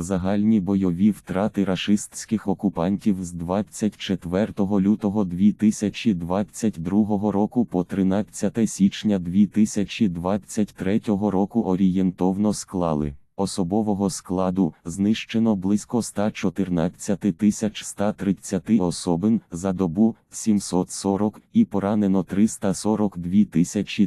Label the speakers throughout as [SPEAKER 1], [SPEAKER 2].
[SPEAKER 1] Загальні бойові втрати рашистських окупантів з 24 лютого 2022 року по 13 січня 2023 року орієнтовно склали. Особового складу знищено близько 114 130 особин за добу 740 і поранено 342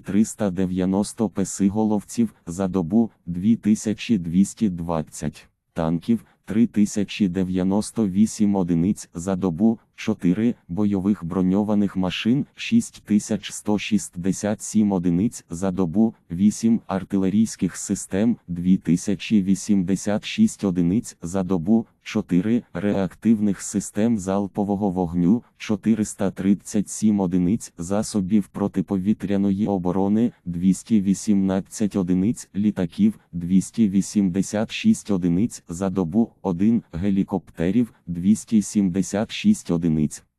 [SPEAKER 1] 390 песиголовців за добу 2220 танків 3098 одиниць за добу, 4 бойових броньованих машин 6167 одиниць за добу, 8 артилерійських систем 2086 одиниць за добу, 4 реактивних систем залпового вогню 437 одиниць засобів протиповітряної оборони 218 одиниць літаків 286 одиниць за добу, 1 гелікоптерів 276 одиниць.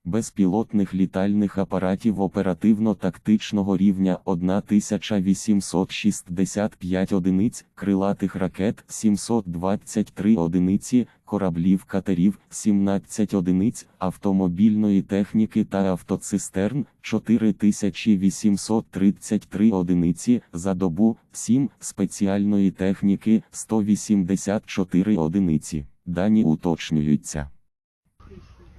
[SPEAKER 1] Безпілотних літальних апаратів оперативно-тактичного рівня 1865 одиниць, крилатих ракет 723 одиниці, кораблів катерів 17 одиниць, автомобільної техніки та автоцистерн 4833 одиниці за добу, 7 спеціальної техніки 184 одиниці. Дані уточнюються.